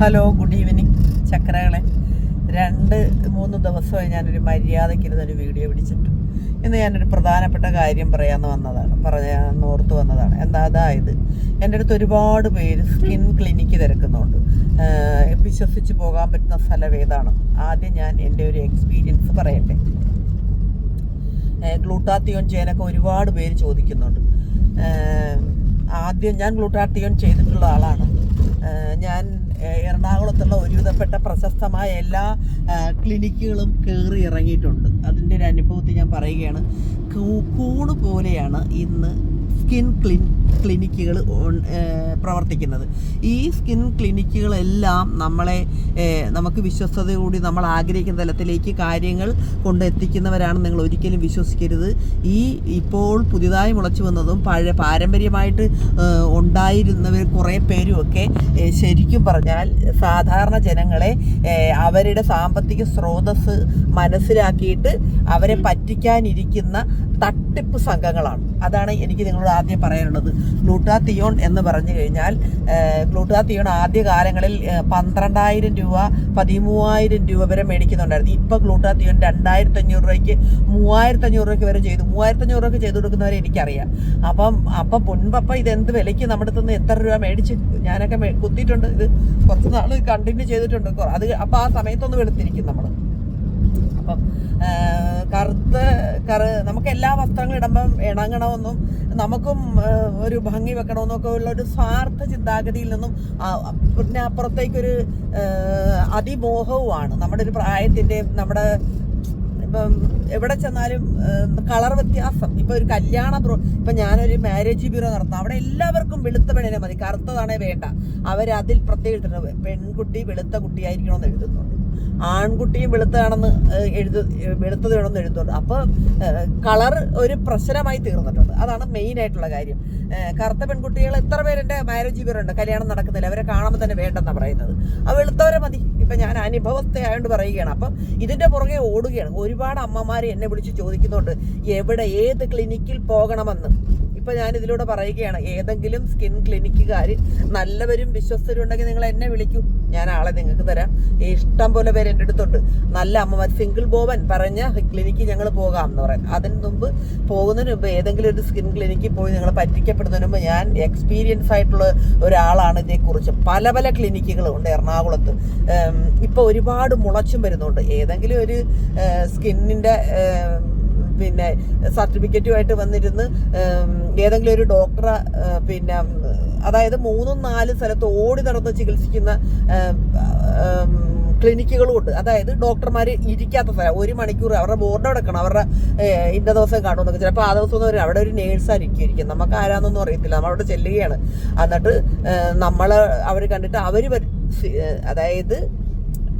Hello good evening ചക്രകളെ. രണ്ട് മൂന്ന് ദിവസമായി ഞാനൊരു മര്യാദയ്ക്കിരുന്നൊരു വീഡിയോ പിടിച്ചിട്ടു. ഇന്ന് ഞാനൊരു പ്രധാനപ്പെട്ട കാര്യം പറയാമെന്ന് വന്നതാണ്. പറയാൻ ഓർത്ത് വന്നതാണ്. എന്താ അതായത് എന്റെ അടുത്ത് ഒരുപാട് പേര് സ്കിൻ ക്ലിനിക്ക് തിരക്കുന്നുണ്ട്. വിശ്വസിച്ച് പോകാൻ പറ്റുന്ന സ്ഥലം ഏതാണ്? ആദ്യം ഞാൻ എന്റെ ഒരു എക്സ്പീരിയൻസ് പറയട്ടെ. ഗ്ലൂട്ടാത്തിയോൺ ചെയ്യാനൊക്കെ ഒരുപാട് പേര് ചോദിക്കുന്നുണ്ട്. ആദ്യം ഞാൻ ഗ്ലൂട്ടാത്തിയോൺ ചെയ്തിട്ടുള്ള ആളാണ്. ഞാൻ എറണാകുളത്തുള്ള ഒരുവിധപ്പെട്ട പ്രശസ്തമായ എല്ലാ ക്ലിനിക്കുകളും കയറി ഇറങ്ങിയിട്ടുണ്ട്. അതിന്റെ ഒരു അനുഭവത്തിൽ ഞാൻ പറയുകയാണ് കൂണ് പോലെയാണ് ഇന്ന് സ്കിൻ ക്ലിൻ ക്ലിനിക്കുകൾ പ്രവർത്തിക്കുന്നത്. ഈ സ്കിൻ ക്ലിനിക്കുകളെല്ലാം നമ്മളെ നമുക്ക് വിശ്വസ്തയോടുകൂടി നമ്മൾ ആഗ്രഹിക്കുന്ന തലത്തിലേക്ക് കാര്യങ്ങൾ കൊണ്ടെത്തിക്കുന്നവരാണ് നിങ്ങൾ ഒരിക്കലും വിശ്വസിക്കരുത്. ഈ ഇപ്പോൾ പുതിയതായി മുളച്ചു വന്നതും പഴയ പാരമ്പര്യമായിട്ട് ഉണ്ടായിരുന്നവർ കുറേ പേരുമൊക്കെ ശരിക്കും പറഞ്ഞാൽ സാധാരണ ജനങ്ങളെ അവരുടെ സാമ്പത്തിക സ്രോതസ് മനസ്സിലാക്കിയിട്ട് അവരെ പറ്റിക്കാനിരിക്കുന്ന തട്ടിപ്പ് സംഘങ്ങളാണ്. അതാണ് എനിക്ക് നിങ്ങളോട് ആദ്യം പറയാനുള്ളത്. ഗ്ലൂട്ടാത്തിയോൺ എന്ന് പറഞ്ഞു കഴിഞ്ഞാൽ ഗ്ലൂട്ടാ ഗ്ലൂട്ടാത്തിയോൺ ആദ്യ കാലങ്ങളിൽ പന്ത്രണ്ടായിരം രൂപ പതിമൂവായിരം രൂപ വരെ മേടിക്കുന്നുണ്ടായിരുന്നു. ഇപ്പം ഗ്ലൂട്ടാത്തിയോൺ രണ്ടായിരത്തി അഞ്ഞൂറ് രൂപയ്ക്ക് മൂവായിരത്തി അഞ്ഞൂറ് രൂപയ്ക്ക് വരെ ചെയ്തു. മൂവായിരത്തി അഞ്ഞൂറ് രൂപയ്ക്ക് ചെയ്തു കൊടുക്കുന്നവരെ എനിക്കറിയാം. അപ്പം അപ്പം മുൻപപ്പം ഇത് എന്ത് വിലയ്ക്ക് നമ്മുടെ നിന്ന് എത്ര രൂപ മേടിച്ച് ഞാനൊക്കെ കുത്തിയിട്ടുണ്ട്. ഇത് കുറച്ച് നാൾ കണ്ടിന്യൂ ചെയ്തിട്ടുണ്ട്. അത് അപ്പം ആ സമയത്തൊന്ന് വെളുത്തിരിക്കും നമ്മൾ അപ്പം കറുത്ത കറ നമുക്ക് എല്ലാ വസ്ത്രങ്ങളും ഇടുമ്പം ഇണങ്ങണമെന്നും നമുക്കും ഒരു ഭംഗി വെക്കണമെന്നൊക്കെ ഉള്ള ഒരു സ്വാർത്ഥ ചിന്താഗതിയിൽ നിന്നും പിന്നെ അപ്പുറത്തേക്കൊരു അതിമോഹവുമാണ്. നമ്മുടെ ഒരു പ്രായത്തിന്റെയും നമ്മുടെ ഇപ്പം എവിടെ ചെന്നാലും കളർ വ്യത്യാസം. ഇപ്പൊ ഒരു കല്യാണ ബ്രോ ഇപ്പൊ ഞാനൊരു മാരേജ് ബ്യൂറോ നടത്താം. അവിടെ എല്ലാവർക്കും വെളുത്ത പെണ്ണിനെ മതി. കറുത്തതാണേ വേണ്ട. അവരതിൽ പ്രത്യേകം പെൺകുട്ടി വെളുത്ത കുട്ടിയായിരിക്കണമെന്ന് എഴുതുന്നുണ്ട്. ആൺകുട്ടിയും വെളുത്തതാണെന്ന് എഴുതു വെളുത്തത് വേണമെന്ന് എഴുതുന്നുണ്ട്. അപ്പോൾ കളർ ഒരു പ്രശ്നമായി തീർന്നിട്ടുണ്ട്. അതാണ് മെയിൻ ആയിട്ടുള്ള കാര്യം. കറുത്ത പെൺകുട്ടികൾ എത്ര പേരെന്റെ മാരേജ് ബ്യൂറോ ഉണ്ട്? കല്യാണം നടക്കുന്നില്ല. അവരെ കാണുമ്പോൾ തന്നെ വേണ്ടെന്നാണ് പറയുന്നത്. ആ വെളുത്തവരെ മതി. ഇപ്പം ഞാൻ അനുഭവസ്ഥയായോണ്ട് പറയുകയാണ്. അപ്പം ഇതിന്റെ പുറകെ ഓടുകയാണ്. ഒരുപാട് അമ്മമാർ എന്നെ വിളിച്ച് ചോദിക്കുന്നുണ്ട് എവിടെ ഏത് ക്ലിനിക്കിൽ പോകണമെന്ന്. ഇപ്പം ഞാൻ ഇതിലൂടെ പറയുകയാണ് ഏതെങ്കിലും സ്കിൻ ക്ലിനിക്കുകാർ നല്ലവരും വിശ്വസ്തരും ഉണ്ടെങ്കിൽ നിങ്ങൾ എന്നെ വിളിക്കൂ. ഞാൻ ആളെ നിങ്ങൾക്ക് തരാം. ഇഷ്ടം പോലെ പേര് എന്റെ അടുത്തുണ്ട്. നല്ല അമ്മമാർ സിംഗിൾ ബോവൻ പറഞ്ഞ ക്ലിനിക്കിൽ ഞങ്ങൾ പോകാം എന്ന് പറയാം അതിന് മുമ്പ് പോകുന്നതിന് മുമ്പ് ഏതെങ്കിലും ഒരു സ്കിൻ ക്ലിനിക്കിൽ പോയി നിങ്ങൾ പറ്റിക്കപ്പെടുന്നതിന് മുമ്പ് ഞാൻ എക്സ്പീരിയൻസ് ആയിട്ടുള്ള ഒരാളാണ് ഇതേക്കുറിച്ച് പല പല ക്ലിനിക്കുകളുണ്ട് എറണാകുളത്ത്. ഇപ്പോൾ ഒരുപാട് മുളച്ചും വരുന്നുണ്ട്. ഏതെങ്കിലും ഒരു സ്കിന്നിന്റെ പിന്നെ സർട്ടിഫിക്കറ്റുമായിട്ട് വന്നിരുന്ന് ഏതെങ്കിലും ഒരു ഡോക്ടറെ പിന്നെ അതായത് മൂന്നും നാല് സ്ഥലത്ത് ഓടി നടന്ന് ചികിത്സിക്കുന്ന ഉം, ഉം, ക്ലിനിക്കുകളും ഉണ്ട്. അതായത് ഡോക്ടർമാർ ഇരിക്കാത്ത സ്ഥലം. ഒരു മണിക്കൂർ അവരുടെ ബോർഡ് എടുക്കണം അവരുടെ ഇന്ന ദിവസം കാണുമെന്നൊക്കെ ചിലപ്പോൾ ആ ദിവസം ഒന്നും അവിടെ ഒരു നേഴ്സായിരിക്കും ഇരിക്കും നമുക്ക് ആരാന്നൊന്നും അറിയത്തില്ല. നമ്മൾ അവിടെ ചെല്ലുകയാണ്. എന്നിട്ട് നമ്മൾ അവർ കണ്ടിട്ട് അവർ അതായത്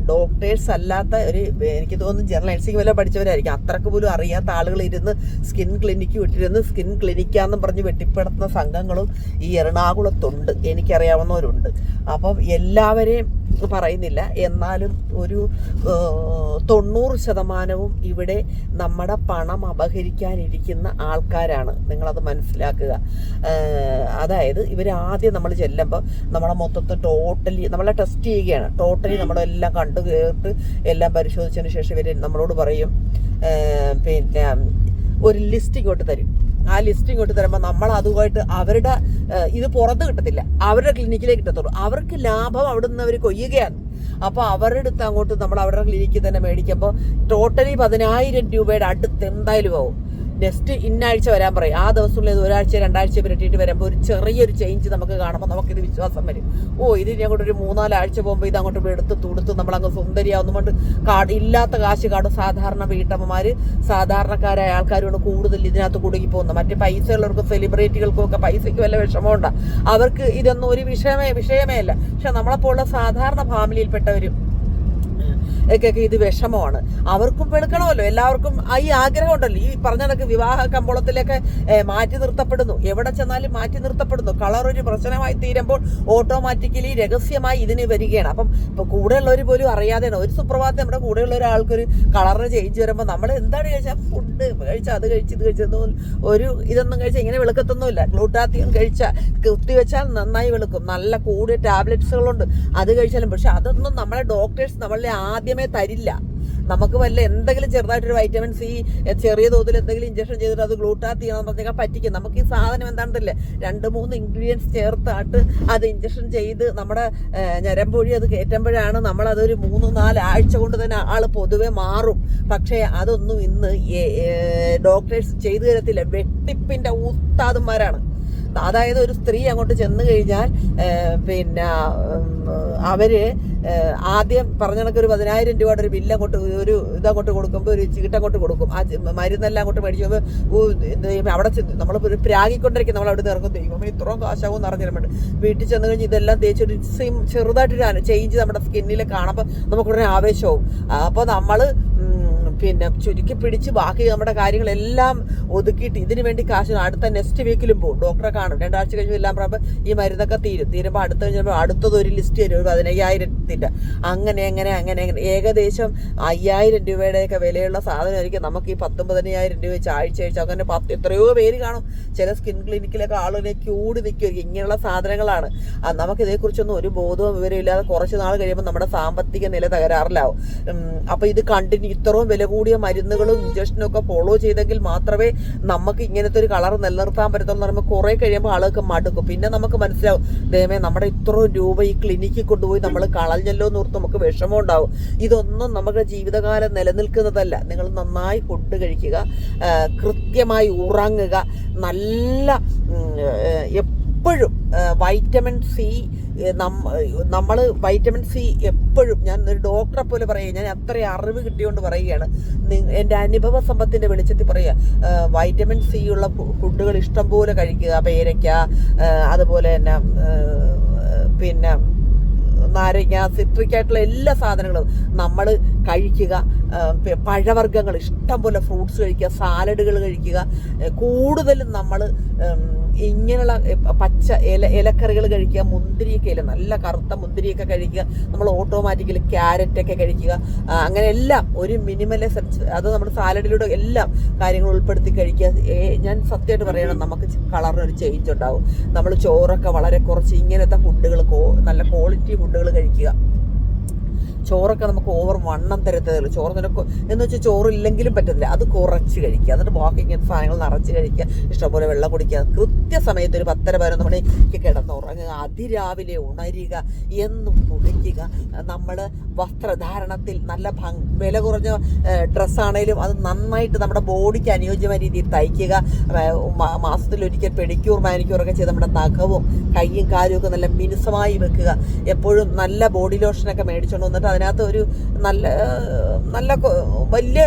ഡോക്ടേഴ്സ് അല്ലാത്ത ഒരു എനിക്ക് തോന്നുന്നു ജനറൽ നഴ്സിംഗ് വല്ല പഠിച്ചവരായിരിക്കും. അത്രയ്ക്ക് പോലും അറിയാത്ത ആളുകൾ ഇരുന്ന് സ്കിൻ ക്ലിനിക്ക് വിട്ടിരുന്ന് സ്കിൻ ക്ലിനിക്കാന്നും പറഞ്ഞ് വെട്ടിപ്പെടുത്തുന്ന സംഘങ്ങളും ഈ എറണാകുളത്തുണ്ട്. എനിക്കറിയാവുന്നവരുണ്ട്. അപ്പം എല്ലാവരെയും പറയുന്നില്ല. എന്നാലും ഒരു തൊണ്ണൂറ് ശതമാനവും ഇവിടെ നമ്മുടെ പണം അപഹരിക്കാനിരിക്കുന്ന ആൾക്കാരാണ്. നിങ്ങളത് മനസ്സിലാക്കുക. അതായത് ഇവർ ആദ്യം നമ്മൾ ചെല്ലുമ്പോൾ നമ്മളെ മൊത്തത്തിൽ ടോട്ടലി നമ്മളെ ടെസ്റ്റ് ചെയ്യുകയാണ്. ടോട്ടലി നമ്മളെല്ലാം കണ്ടു കേട്ട് എല്ലാം പരിശോധിച്ചതിന് ശേഷം ഇവർ നമ്മളോട് പറയും. പിന്നെ ഒരു ലിസ്റ്റ് ഇങ്ങോട്ട് തരും. ആ ലിസ്റ്റ് ഇങ്ങോട്ട് തരുമ്പോൾ നമ്മൾ അതുമായിട്ട് അവരുടെ ഇത് പുറത്ത് കിട്ടത്തില്ല. അവരുടെ ക്ലിനിക്കിലേക്ക് കിട്ടത്തുള്ളൂ. അവർക്ക് ലാഭം അവിടെ നിന്ന് അവർ കൊയ്യുകയാണ്. അപ്പോൾ അവരുടെ അടുത്ത് അങ്ങോട്ട് നമ്മൾ അവരുടെ ക്ലിനിക്കിൽ തന്നെ മേടിക്കുമ്പോൾ ടോട്ടലി പതിനായിരം രൂപയുടെ അടുത്ത് എന്തായാലും ആവും. നെക്സ്റ്റ് ഇന്നാഴ്ച വരാൻ പറയും. ആ ദിവസമുള്ള ഇത് ഒരാഴ്ച രണ്ടാഴ്ച പുരട്ടിയിട്ട് വരുമ്പോൾ ഒരു ചെറിയൊരു ചേഞ്ച് നമുക്ക് കാണുമ്പോൾ നമുക്കിത് വിശ്വാസം വരും. ഓ ഇത് ഇനി അങ്ങോട്ട് ഒരു മൂന്നാലാഴ്ച പോകുമ്പോൾ ഇത് അങ്ങോട്ട് എടുത്ത് തുടുത്ത് നമ്മളങ്ങ് സുന്ദരിയാവുന്ന കൊണ്ട് കാട് ഇല്ലാത്ത കാശ് കാടും സാധാരണ വീട്ടമ്മമാർ സാധാരണക്കാരായ ആൾക്കാരോട് കൂടുതൽ ഇതിനകത്ത് കുടുങ്ങി പോകുന്നത് മറ്റ് പൈസ ഉള്ളവർക്കും സെലിബ്രിറ്റികൾക്കും ഒക്കെ പൈസയ്ക്ക് വല്ല വിഷമമുണ്ടാ അവർക്ക് ഇതൊന്നും ഒരു വിഷയമേ വിഷയമേ അല്ല. പക്ഷെ നമ്മളെപ്പോലുള്ള സാധാരണ ഫാമിലിയിൽപ്പെട്ടവരും ഒക്കെ ഇത് വിഷമമാണ്. അവർക്കും വെളുക്കണമല്ലോ. എല്ലാവർക്കും ഈ ആഗ്രഹം ഉണ്ടല്ലോ ഈ പറഞ്ഞ കണക്ക് വിവാഹ കമ്പോളത്തിലൊക്കെ മാറ്റി നിർത്തപ്പെടുന്നു. എവിടെ ചെന്നാലും മാറ്റി നിർത്തപ്പെടുന്നു. കളർ ഒരു പ്രശ്നമായി തീരുമ്പോൾ ഓട്ടോമാറ്റിക്കലി രഹസ്യമായി ഇതിന് വരികയാണ്. അപ്പം ഇപ്പൊ കൂടെയുള്ളവർ പോലും അറിയാതെയാണ്. ഒരു സുപ്രഭാതം നമ്മുടെ കൂടെയുള്ള ഒരാൾക്കൊരു കളറിന് ചേഞ്ച് വരുമ്പോൾ നമ്മൾ എന്താണ് കഴിച്ചാൽ ഫുഡ് കഴിച്ചാൽ അത് കഴിച്ച് ഇത് കഴിച്ചൊന്നും ഒരു ഇതൊന്നും കഴിച്ചാൽ ഇങ്ങനെ വെളുക്കത്തൊന്നുമില്ല. ഗ്ലൂട്ടാത്തിയും കഴിച്ചാൽ കുത്തിവെച്ചാൽ നന്നായി വെളുക്കും. നല്ല കൂടിയ ടാബ്ലറ്റ്സുകളുണ്ട്. അത് കഴിച്ചാലും പക്ഷെ അതൊന്നും നമ്മളെ ഡോക്ടേഴ്സ് നമ്മളെ ആദ്യമേ തരില്ല. നമുക്ക് വല്ല എന്തെങ്കിലും ചെറുതായിട്ടൊരു വൈറ്റമിൻ സി ചെറിയ തോതിൽ എന്തെങ്കിലും ഇഞ്ചക്ഷൻ ചെയ്തിട്ട് അത് ഗ്ലൂട്ടാത്ത് ചെയ്യണം പറഞ്ഞാൽ പറ്റിക്കും. നമുക്ക് ഈ സാധനം എന്താണെന്നില്ല രണ്ട് മൂന്ന് ഇൻഗ്രീഡിയൻസ് ചേർത്തായിട്ട് അത് ഇഞ്ചക്ഷൻ ചെയ്ത് നമ്മുടെ ഞരമ്പൊഴി അത് കയറ്റുമ്പോഴാണ് നമ്മൾ അതൊരു മൂന്ന് നാല് ആഴ്ച കൊണ്ട് തന്നെ ആൾ പൊതുവെ മാറും. പക്ഷേ അതൊന്നും ഇന്ന് ഡോക്ടേഴ്സ് ചെയ്തു തരത്തില്ല. വെട്ടിപ്പിന്റെ ഉസ്താദന്മാരാണ്. അതായത് ഒരു സ്ത്രീ അങ്ങോട്ട് ചെന്ന് കഴിഞ്ഞാൽ പിന്നെ അവർ ആദ്യം പറഞ്ഞ ഒരു പതിനായിരം രൂപയുടെ ഒരു ബില്ല് അങ്ങോട്ട് ഒരു ഇതങ്ങോട്ട് കൊടുക്കുമ്പോൾ ഒരു ചീട്ട് അങ്ങോട്ട് കൊടുക്കും. ആ മരുന്നെല്ലാം അങ്ങോട്ട് മേടിച്ചു അവിടെ ചെന്ന് നമ്മൾ ഒരു പ്രാഗിക്കൊണ്ടിരിക്കും നമ്മൾ അവിടെ നിന്ന് ഇറങ്ങും. അപ്പോൾ ഇത്രയും കാശാവും എന്ന് അറിഞ്ഞിരുന്നുണ്ട് വീട്ടിൽ ചെന്ന് കഴിഞ്ഞ് ഇതെല്ലാം തേച്ചൊരു സെയിം ചെറുതായിട്ടൊരു ചേഞ്ച് നമ്മുടെ സ്കിന്നിൽ കാണുമ്പോൾ നമുക്ക് ഉടനെ ആവേശവും അപ്പോൾ നമ്മൾ പിന്നെ ചുരുക്കി പിടിച്ച് ബാക്കി നമ്മുടെ കാര്യങ്ങളെല്ലാം ഒതുക്കിയിട്ട് ഇതിനു വേണ്ടി കാശ് അടുത്ത നെക്സ്റ്റ് വീക്കിലും പോകും. ഡോക്ടറെ കാണും. രണ്ടാഴ്ച കഴിഞ്ഞ് എല്ലാം പറയുമ്പോൾ ഈ മരുന്നൊക്കെ തീരും. തീരുമ്പോൾ അടുത്ത കഴിഞ്ഞപ്പോൾ അടുത്തത് ഒരു ലിസ്റ്റ് തരും ഒരു പതിനയ്യായിരത്തിന്റെ അങ്ങനെ അങ്ങനെ അങ്ങനെ അങ്ങനെ. ഏകദേശം അയ്യായിരം രൂപയുടെയൊക്കെ വിലയുള്ള സാധനമായിരിക്കും. നമുക്ക് ഈ പത്തൊമ്പതിനായിരം രൂപ വെച്ച് ആഴ്ച ആഴ്ച അങ്ങനെ പത്ത് എത്രയോ പേര് കാണും. ചില സ്കിൻ ക്ലിനിക്കിലൊക്കെ ആളുകളെ ക്യൂട് നിൽക്കുമായിരിക്കും ഇങ്ങനെയുള്ള സാധനങ്ങളാണ്. നമുക്കിതേക്കുറിച്ചൊന്നും ഒരു ബോധവും വിവരവും ഇല്ലാതെ കുറച്ച് നാൾ കഴിയുമ്പോൾ നമ്മുടെ സാമ്പത്തിക നില തകരാറിലാവും. അപ്പോൾ അപ്പൊ ഇത് കണ്ടിന്യൂ ഇത്രയും വില കൂടിയ മരുന്നുകളും ഇഞ്ചക്ഷനും ഒക്കെ ഫോളോ ചെയ്തെങ്കിൽ മാത്രമേ നമുക്ക് ഇങ്ങനത്തെ ഒരു കളർ നിലനിർത്താൻ പറ്റത്തുള്ളൂ പറയുമ്പോൾ കുറെ കഴിയുമ്പോൾ ആളുകൾക്ക് മടുക്കും. പിന്നെ നമുക്ക് മനസ്സിലാവും ദൈവമേ നമ്മുടെ ഇത്രയും രൂപ ഈ ക്ലിനിക്കിൽ കൊണ്ടുപോയി നമ്മൾ കളഞ്ഞല്ലോ എന്ന് ഓർത്ത് നമുക്ക് വിഷമം ഉണ്ടാവും. ഇതൊന്നും നമ്മുടെ ജീവിതകാലം നിലനിൽക്കുന്നതല്ല. നിങ്ങൾ നന്നായി ഫുഡ് കഴിക്കുക കൃത്യമായി ഉറങ്ങുക നല്ല എപ്പോഴും വൈറ്റമിൻ സി നമ്മൾ വൈറ്റമിൻ സി എപ്പോഴും ഞാൻ ഒരു ഡോക്ടറെ പോലെ പറയുക ഞാൻ അത്ര അറിവ് കിട്ടിയോണ്ട് പറയുകയാണ്. എന്റെ അനുഭവ സമ്പത്തിന്റെ വെളിച്ചത്തിൽ പറയുക വൈറ്റമിൻ സി ഉള്ള ഫുഡുകൾ ഇഷ്ടം പോലെ കഴിക്കുക പേരയ്ക്ക അതുപോലെ തന്നെ പിന്നെ നാരങ്ങ സിട്രിക് ആയിട്ടുള്ള എല്ലാ സാധനങ്ങളും നമ്മൾ കഴിക്കുക പഴവർഗങ്ങൾ ഇഷ്ടം പോലെ ഫ്രൂട്ട്സ് കഴിക്കുക സാലഡുകൾ കഴിക്കുക കൂടുതലും നമ്മൾ ഇങ്ങനെയുള്ള പച്ച ഇല ഇലക്കറികൾ കഴിക്കുക മുന്തിരിയൊക്കെ ഇല്ല നല്ല കറുത്ത മുന്തിരിയൊക്കെ കഴിക്കുക നമ്മൾ ഓട്ടോമാറ്റിക്കലി ക്യാരറ്റൊക്കെ കഴിക്കുക അങ്ങനെ എല്ലാം ഒരു മിനിമലൈസ് അത് നമ്മുടെ സാലഡിലൂടെ എല്ലാം കാര്യങ്ങൾ ഉൾപ്പെടുത്തി കഴിക്കുക. ഞാൻ സത്യമായിട്ട് പറയണം നമുക്ക് കളറിനൊരു ചേഞ്ച് ഉണ്ടാവും. നമ്മൾ ചോറൊക്കെ വളരെ കുറച്ച് ഇങ്ങനത്തെ ഫുഡുകൾ നല്ല ക്വാളിറ്റി ഫുഡുകൾ കഴിക്കുക. ചോറൊക്കെ നമുക്ക് ഓവർ വണ്ണം തരത്തതേ ചോറ് നിനക്ക് എന്ന് വെച്ചാൽ ചോറില്ലെങ്കിലും പറ്റത്തില്ല. അത് കുറച്ച് കഴിക്കുക. എന്നിട്ട് ബാക്കി ഇങ്ങനത്തെ സാധനങ്ങൾ നിറച്ച് കഴിക്കുക. ഇഷ്ടംപോലെ വെള്ളം കുടിക്കുക. കൃത്യസമയത്ത് ഒരു പത്തര പതിനൊന്ന് മണിക്ക് കിടന്നുറങ്ങുക. അതിരാവിലെ ഉണരുക. എന്നും കുളിക്കുക നമ്മൾ വസ്ത്രധാരണത്തിൽ നല്ല വില കുറഞ്ഞ ഡ്രസ്സാണേലും അത് നന്നായിട്ട് നമ്മുടെ ബോഡിക്ക് അനുയോജ്യമായ രീതിയിൽ തയ്ക്കുക. മാസത്തിലൊരിക്കൽ പെഡിക്യൂർ മാനിക്യൂർ ഒക്കെ ചെയ്ത് നമ്മുടെ നഖവും കൈയും കാലും ഒക്കെ നല്ല മിനുസമായി വെക്കുക. എപ്പോഴും നല്ല ബോഡി ലോഷനൊക്കെ മേടിച്ചുകൊണ്ട് വന്നിട്ട് അതിനകത്ത് ഒരു നല്ല നല്ല വലിയ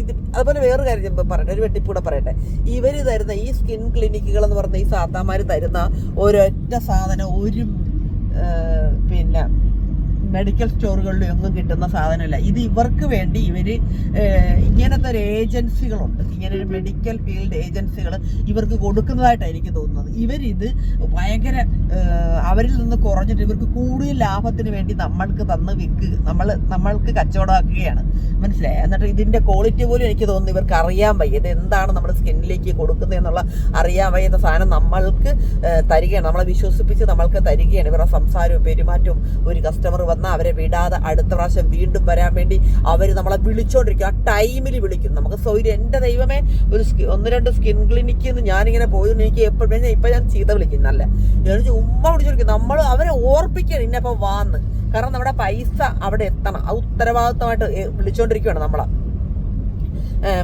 ഇത് അതുപോലെ വേറൊരു കാര്യം ഞാൻ പറയട്ടെ ഒരു വെട്ടിപ്പൂടെ പറയട്ടെ. ഇവർ തരുന്ന ഈ സ്കിൻ ക്ലിനിക്കുകൾ എന്ന് പറഞ്ഞ ഈ സാത്താമാർ തരുന്ന ഒരൊറ്റ സാധനം ഒരു പിന്നെ മെഡിക്കൽ സ്റ്റോറുകളിലും ഒന്നും കിട്ടുന്ന സാധനമല്ല. ഇത് ഇവർക്ക് വേണ്ടി ഇവർ ഇങ്ങനത്തെ ഒരു ഏജൻസികളുണ്ട്. ഇങ്ങനെ ഒരു മെഡിക്കൽ ഫീൽഡ് ഏജൻസികൾ ഇവർക്ക് കൊടുക്കുന്നതായിട്ടാണ് എനിക്ക് തോന്നുന്നത്. ഇവരിത് ഭയങ്കര അവരിൽ നിന്ന് കുറഞ്ഞിട്ട് ഇവർക്ക് കൂടുതൽ ലാഭത്തിന് വേണ്ടി നമ്മൾക്ക് തന്ന് വിൽക്ക് നമ്മൾ നമ്മൾക്ക് കച്ചവടമാക്കുകയാണ്. മനസ്സിലായി? എന്നിട്ട് ഇതിന്റെ ക്വാളിറ്റി പോലും എനിക്ക് തോന്നുന്നു ഇവർക്ക് അറിയാൻ വയ്യ. ഇത് എന്താണ് നമ്മുടെ സ്കിന്നിലേക്ക് കൊടുക്കുന്നത് എന്നുള്ള അറിയാൻ വയ്യാത്ത സാധനം നമ്മൾക്ക് തരികയാണ്. നമ്മളെ വിശ്വസിപ്പിച്ച് നമ്മൾക്ക് തരികയാണ്. ഇവരുടെ സംസാരവും പെരുമാറ്റവും ഒരു കസ്റ്റമർ വന്നാൽ അവരെ വിടാതെ അടുത്ത പ്രാവശ്യം വീണ്ടും വരാൻ വേണ്ടി അവർ നമ്മളെ വിളിച്ചോണ്ടിരിക്കും. ആ ടൈമിൽ വിളിക്കും. നമുക്ക് സൗകര്യം എന്റെ ദൈവമേ ഒരു ഒന്ന് രണ്ട് സ്കിൻ ക്ലിനിക്കിൽ നിന്ന് ഞാനിങ്ങനെ പോയതുകൊണ്ട് എനിക്ക് എപ്പോഴും ഇപ്പം ഞാൻ ചീത്ത വിളിക്കും. നല്ല ഞാൻ ഉമ്മ വിളിച്ചോണ്ടിരിക്കും. നമ്മൾ അവരെ ഓർപ്പിക്കണം ഇന്നപ്പം വാന്ന് കാരണം നമ്മുടെ പൈസ അവിടെ എത്തണം. ആ ഉത്തരവാദിത്തമായിട്ട് വിളിച്ചോണ്ടിരിക്കുവാണ് നമ്മളെ.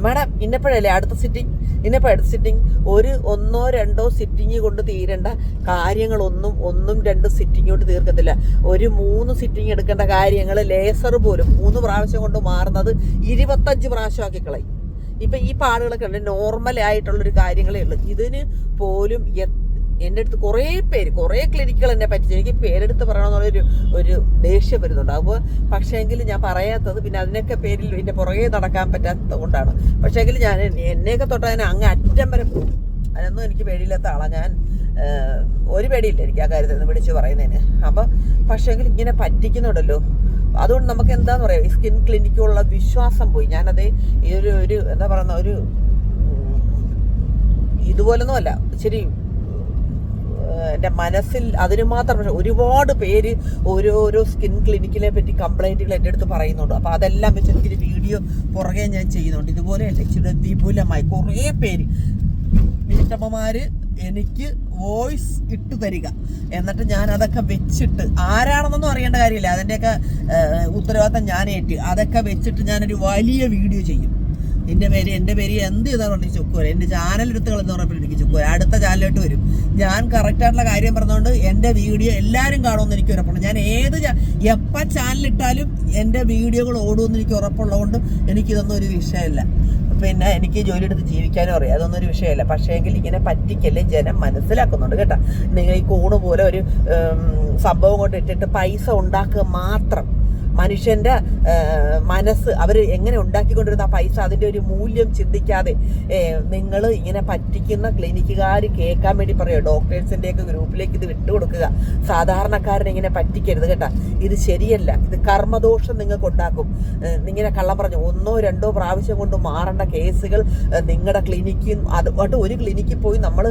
മാഡം ഇന്നപ്പോഴല്ലേ അടുത്ത സിറ്റിംഗ് ഇന്നപ്പോൾ അടുത്ത സിറ്റിംഗ് ഒരു ഒന്നോ രണ്ടോ സിറ്റിംഗ് കൊണ്ട് തീരേണ്ട കാര്യങ്ങളൊന്നും ഒന്നും രണ്ട് സിറ്റിംഗ് കൊണ്ട് തീർക്കത്തില്ല. ഒരു മൂന്ന് സിറ്റിംഗ് എടുക്കേണ്ട കാര്യങ്ങൾ ലേസർ പോലും മൂന്ന് പ്രാവശ്യം കൊണ്ട് മാറുന്നത് ഇരുപത്തഞ്ച് പ്രാവശ്യമാക്കി കളയും. ഇപ്പം ഈ പാടുകളൊക്കെ ഉണ്ട്. നോർമൽ ആയിട്ടുള്ളൊരു കാര്യങ്ങളേ ഉള്ളൂ. ഇതിന് പോലും എ- എന്റെ അടുത്ത് കുറേ പേര് കുറേ ക്ലിനിക്കുകൾ എന്നെ പറ്റിച്ചു എനിക്ക് പേരെടുത്ത് പറയണമെന്നുള്ളൊരു ഒരു ദേഷ്യം വരുന്നുണ്ട്. അപ്പോൾ പക്ഷേങ്കിൽ ഞാൻ പറയാത്തത് പിന്നെ അതിനൊക്കെ പേരിൽ എന്റെ പുറകെ നടക്കാൻ പറ്റാത്തത് കൊണ്ടാണ്. പക്ഷേങ്കിൽ ഞാൻ എന്നെയൊക്കെ തൊട്ട് അതിന് അങ്ങ് അറ്റം വരെ പോകും. അതിനൊന്നും എനിക്ക് പേടിയില്ലാത്ത ആളാണ് ഞാൻ. ഒരു പേടിയില്ല എനിക്ക് ആ കാര്യത്തിൽ നിന്ന് വിളിച്ച് പറയുന്നതിന്. അപ്പോൾ പക്ഷേങ്കിൽ ഇങ്ങനെ പറ്റിക്കുന്നുണ്ടല്ലോ. അതുകൊണ്ട് നമുക്ക് എന്താന്ന് പറയാം? ഈ സ്കിൻ ക്ലിനിക്കുള്ള വിശ്വാസം പോയി. ഞാനത് ഈ ഒരു ഒരു എന്താ പറയുന്ന ഒരു ഇതുപോലൊന്നുമല്ല ശരി എന്റെ മനസ്സിൽ അതിന് മാത്രം ഒരുപാട് പേര് ഓരോരോ സ്കിൻ ക്ലിനിക്കിനെ പറ്റി കംപ്ലൈന്റുകൾ എന്റെ അടുത്ത് പറയുന്നുണ്ട്. അപ്പോൾ അതെല്ലാം വെച്ച് എനിക്കൊരു വീഡിയോ പുറകെ ഞാൻ ചെയ്യുന്നുണ്ട്. ഇതുപോലെ ഇച്ചിരി വിപുലമായി കുറേ പേര്. വീട്ടമ്മമാർ എനിക്ക് വോയിസ് ഇട്ട് തരിക. എന്നിട്ട് ഞാൻ അതൊക്കെ വെച്ചിട്ട് ആരാണെന്നൊന്നും അറിയേണ്ട കാര്യമില്ല. അതിന്റെയൊക്കെ ഉത്തരവാദിത്തം ഞാൻ ഏറ്റ്. അതൊക്കെ വെച്ചിട്ട് ഞാനൊരു വലിയ വീഡിയോ ചെയ്യും. എന്റെ പേര് എന്റെ പേര് എന്ത് ചെയ്താൽ പറഞ്ഞു ചുക്കുവര എന്റെ ചാനൽ എടുത്തുകൾ എന്ന് പറഞ്ഞപ്പോൾ എനിക്ക് ചുക്കുവര അടുത്ത ചാനലിലോട്ട് വരും. ഞാൻ കറക്റ്റായിട്ടുള്ള കാര്യം പറഞ്ഞുകൊണ്ട് എന്റെ വീഡിയോ എല്ലാവരും കാണുമെന്ന് എനിക്ക് ഉറപ്പുണ്ട്. ഞാൻ ഏത് എപ്പ എപ്പോൾ ചാനലിട്ടാലും എന്റെ വീഡിയോകൾ ഓടുമെന്ന് എനിക്ക് ഉറപ്പുള്ളതുകൊണ്ട് എനിക്കിതൊന്നും ഒരു വിഷയമല്ല. പിന്നെ എനിക്ക് ജോലി എടുത്ത് ജീവിക്കാനും അറിയാം. അതൊന്നും ഒരു വിഷയമല്ല. പക്ഷേ എങ്കിൽ ഇങ്ങനെ പറ്റിക്കല്ലേ ജനം മനസ്സിലാക്കുന്നുണ്ട് കേട്ടോ. നിങ്ങൾ ഈ കൂണ് പോലെ ഒരു സംഭവം കൊണ്ട് ഇട്ടിട്ട് പൈസ ഉണ്ടാക്കുക മാത്രം. മനുഷ്യന്റെ ഏഹ്, മനസ്സ് അവർ എങ്ങനെ ഉണ്ടാക്കിക്കൊണ്ടിരുന്ന പൈസ അതിന്റെ ഒരു മൂല്യം ചിന്തിക്കാതെ നിങ്ങൾ ഇങ്ങനെ പറ്റിക്കുന്ന ക്ലിനിക്കുകാർ കേൾക്കാൻ വേണ്ടി പറയുക ഡോക്ടേഴ്സിന്റെയൊക്കെ ഗ്രൂപ്പിലേക്ക് ഇത് വിട്ടുകൊടുക്കുക. സാധാരണക്കാരനെ ഇങ്ങനെ പറ്റിക്കരുത് കേട്ടോ. ഇത് ശരിയല്ല. ഇത് കർമ്മദോഷം നിങ്ങൾക്ക് ഉണ്ടാക്കും ഇങ്ങനെ കള്ളം പറഞ്ഞു. ഒന്നോ രണ്ടോ പ്രാവശ്യം കൊണ്ട് മാറേണ്ട കേസുകൾ നിങ്ങളുടെ ക്ലിനിക്കിൽ അത് അത് ഒരു ക്ലിനിക്കിൽ പോയി നമ്മൾ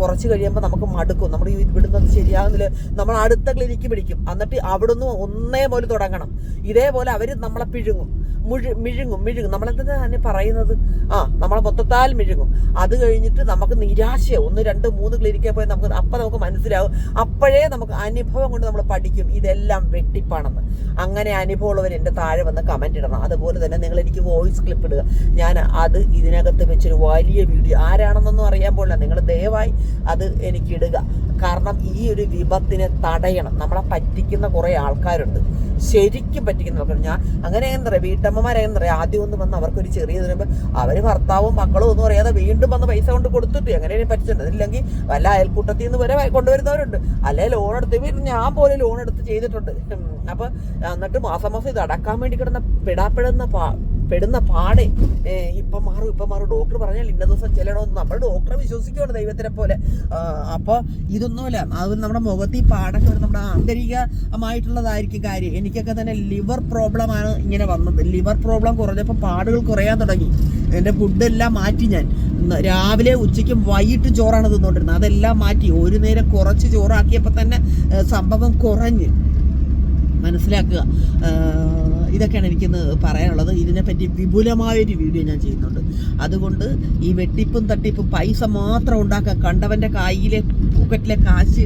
കുറച്ച് കഴിയുമ്പോൾ നമുക്ക് മടുക്കും. നമ്മൾ വിടുന്നത് ശരിയാകുന്നില്ല നമ്മൾ അടുത്ത ക്ലിനിക്ക് പിടിക്കും. എന്നിട്ട് അവിടുന്ന് ഒന്നേ പോലെ തുടങ്ങണം ഇതേപോലെ അവർ നമ്മളെ പിഴുങ്ങും. മുഴു മിഴുങ്ങും മിഴുങ്ങും. നമ്മളെന്താ തന്നെ പറയുന്നത്? ആ നമ്മളെ മൊത്തത്താൽ മിഴുങ്ങും. അത് കഴിഞ്ഞിട്ട് നമുക്ക് നിരാശയോ. ഒന്ന് രണ്ട് മൂന്ന് ക്ലിനിക്കിൽ പോയി നമുക്ക് അപ്പം നമുക്ക് മനസ്സിലാവും. അപ്പോഴേ നമുക്ക് അനുഭവം കൊണ്ട് നമ്മൾ പഠിക്കും. ഇതെല്ലാം വെട്ടിപ്പാണെന്ന്. അങ്ങനെ അനുഭവമുള്ളവർ എന്റെ താഴെ വന്ന് കമന്റ് ഇടണം. അതുപോലെ തന്നെ നിങ്ങൾ എനിക്ക് വോയിസ് ക്ലിപ്പ് ഇടുക. ഞാൻ അത് ഇതിനകത്ത് വെച്ചൊരു വലിയ വീഡിയോ ആരാണെന്നൊന്നും അറിയാൻ പോലില്ല നിങ്ങൾ ദയവായി അത് എനിക്ക് ഇടുക. കാരണം ഈ ഒരു വിപത്തിനെ തടയണം. നമ്മളെ പറ്റിക്കുന്ന കുറേ ആൾക്കാരുണ്ട്. ശരിക്കും പറ്റിക്കുന്ന. ആൾക്കാർ ഞാൻ അങ്ങനെ എങ്ങനെ പറയാം വീട്ടമ്മമാരെങ്ങനെ പറയാം ആദ്യം ഒന്ന് വന്ന് അവർക്കൊരു ചെറിയ തരുമ്പോൾ അവർ ഭർത്താവും മക്കളും ഒന്നും അറിയാതെ വീണ്ടും വന്ന് പൈസ കൊണ്ട് കൊടുത്തിട്ട് എങ്ങനെ പറ്റിച്ചിട്ടുണ്ട്. ഇല്ലെങ്കിൽ വല്ല അയൽക്കൂട്ടത്തിൽ നിന്ന് വരെ കൊണ്ടുവരുന്നവരുണ്ട്. അല്ലെ ലോൺ എടുത്ത് ഞാൻ പോലും ലോൺ എടുത്ത് ചെയ്തിട്ടുണ്ട്. അപ്പോൾ അപ്പൊ എന്നിട്ട് മാസം മാസം ഇത് അടക്കാൻ വേണ്ടി കിടന്ന പെടാപ്പെടുന്ന പെടുന്ന പാടെ. ഇപ്പൊ മാറും ഇപ്പം മാറും. ഡോക്ടർ പറഞ്ഞാൽ ഇന്ന ദിവസം ചെല്ലണമെന്ന് നമ്മൾ ഡോക്ടറെ വിശ്വസിക്കുകയാണ് ദൈവത്തിനെ പോലെ. അപ്പൊ അപ്പോൾ ഇതൊന്നുമില്ല അത് നമ്മുടെ മുഖത്ത് ഈ പാടൊക്കെ നമ്മുടെ ആന്തരികമായിട്ടുള്ളതായിരിക്കും കാര്യം. എനിക്കൊക്കെ തന്നെ ലിവർ പ്രോബ്ലം ആണ് ഇങ്ങനെ വന്നത്. ലിവർ പ്രോബ്ലം കുറഞ്ഞപ്പോൾ പാടുകൾ കുറയാൻ തുടങ്ങി. എന്റെ ഫുഡെല്ലാം മാറ്റി ഞാൻ. രാവിലെ ഉച്ചയ്ക്കും വൈകിട്ട് ചോറാണ് തിന്നുകൊണ്ടിരുന്നത് അതെല്ലാം മാറ്റി. ഒരു നേരം കുറച്ച് ചോറാക്കിയപ്പോൾ തന്നെ സംഭവം കുറഞ്ഞ്. മനസ്സിലാക്കുക. ഇതൊക്കെയാണ് എനിക്കിന്ന് പറയാനുള്ളത്. ഇതിനെപ്പറ്റി വിപുലമായൊരു വീഡിയോ ഞാൻ ചെയ്യുന്നുണ്ട്. അതുകൊണ്ട് ഈ വെട്ടിപ്പും തട്ടിപ്പും പൈസ മാത്രം ഉണ്ടാക്കാൻ കണ്ടവന്റെ കയ്യിലെ പോക്കറ്റിലെ കാശ്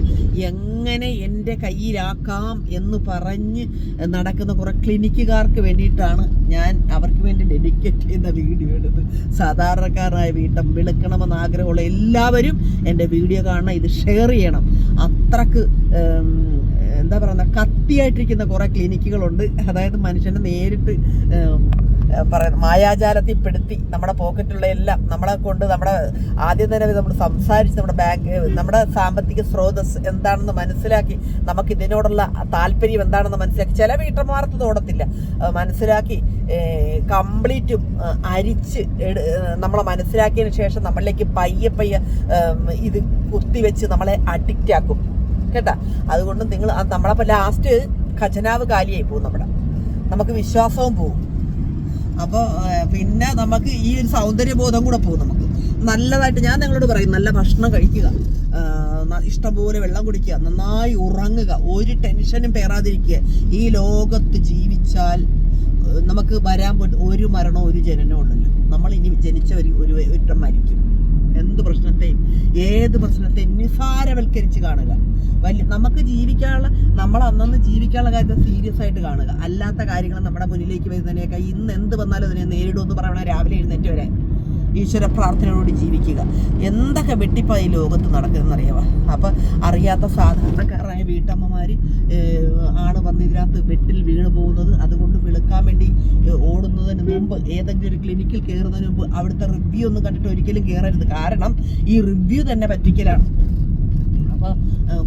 എങ്ങനെ എന്റെ കയ്യിലാക്കാം എന്ന് പറഞ്ഞ് നടക്കുന്ന കുറേ ക്ലിനിക്കുകാർക്ക് വേണ്ടിയിട്ടാണ് ഞാൻ അവർക്ക് വേണ്ടി ഡെഡിക്കേറ്റ് ചെയ്യുന്ന വീഡിയോ എടുത്ത് സാധാരണക്കാരനായ വീട്ടം വിളിക്കണമെന്ന് ആഗ്രഹമുള്ള എല്ലാവരും എന്റെ വീഡിയോ കാണണം. ഇത് ഷെയർ ചെയ്യണം. അത്രയ്ക്ക് എന്താ പറയുന്ന കത്തിയായിട്ടിരിക്കുന്ന കുറേ ക്ലിനിക്കുകളുണ്ട്. അതായത് മനുഷ്യനെ നേരിട്ട് പറയുന്നത് മായാജാലത്തിൽ പെടുത്തി നമ്മുടെ പോക്കറ്റുള്ള എല്ലാം നമ്മളെ കൊണ്ട് നമ്മുടെ ആദ്യം തന്നെ നമ്മൾ സംസാരിച്ച് നമ്മുടെ ബാങ്ക് നമ്മുടെ സാമ്പത്തിക സ്രോതസ് എന്താണെന്ന് മനസ്സിലാക്കി നമുക്ക് ഇതിനോടുള്ള താല്പര്യം എന്താണെന്ന് മനസ്സിലാക്കി. ചില വീട്ടമ്മമാർക്ക് തോടത്തില്ല മനസ്സിലാക്കി കംപ്ലീറ്റും അരിച്ച് നമ്മളെ മനസ്സിലാക്കിയതിന് ശേഷം നമ്മളിലേക്ക് പയ്യെ പയ്യെ ഇത് കുത്തിവെച്ച് നമ്മളെ അഡിക്റ്റ് ആക്കും കേട്ടാ? അതുകൊണ്ട് നിങ്ങൾ നമ്മളപ്പോൾ ലാസ്റ്റ് ഖജനാവ് കാലിയായി പോകും നമ്മുടെ. നമുക്ക് വിശ്വാസവും പോകും. അപ്പോൾ പിന്നെ നമുക്ക് ഈ ഒരു സൗന്ദര്യബോധം കൂടെ പോകും നമുക്ക്. നല്ലതായിട്ട് ഞാൻ നിങ്ങളോട് പറയും നല്ല ഭക്ഷണം കഴിക്കുക. ഇഷ്ടംപോലെ വെള്ളം കുടിക്കുക. നന്നായി ഉറങ്ങുക. ഒരു ടെൻഷനും പേറാതിരിക്കുക. ഈ ലോകത്ത് ജീവിച്ചാൽ നമുക്ക് വരാൻ ഒരു മരണവും ഒരു ജനനവും ഉണ്ടല്ലോ. നമ്മൾ ഇനി ജനിച്ച ഒരു ഒരു മരിക്കും. എന്ത് പ്രശ്നത്തെയും ഏത് പ്രശ്നത്തെയും നിസാരവൽക്കരിച്ച് കാണുക. വലിയ നമുക്ക് ജീവിക്കാനുള്ള നമ്മൾ അന്നന്ന് ജീവിക്കാനുള്ള കാര്യത്തെ സീരിയസ് ആയിട്ട് കാണുക. അല്ലാത്ത കാര്യങ്ങൾ നമ്മുടെ മുന്നിലേക്ക് വരുന്നതിനേക്കാൾ ഇന്ന് എന്ത് വന്നാലും അതിനെ നേരിടുമെന്ന് പറയണ രാവിലെ എഴുന്നേറ്റ് വരെ ഈശ്വര പ്രാർത്ഥനയോട് ജീവിക്കുക. എന്തൊക്കെ വെട്ടിപ്പാ ഈ ലോകത്ത് നടക്കുന്നറിയാവോ അപ്പം അറിയാത്ത സാധാരണക്കാരായ വീട്ടമ്മമാർ ആണ് വന്ന് ഇതിനകത്ത് വെട്ടിൽ വീണ് പോകുന്നത്. അതുകൊണ്ട് വിളുക്കാൻ വേണ്ടി ഓടുന്നതിന് മുമ്പ് ഏതെങ്കിലും ഒരു ക്ലിനിക്കിൽ കയറുന്നതിന് മുമ്പ് അവിടുത്തെ റിവ്യൂ ഒന്നും കണ്ടിട്ട് ഒരിക്കലും കയറരുത്. കാരണം ഈ റിവ്യൂ തന്നെ പറ്റിക്കലാണ്. അപ്പോൾ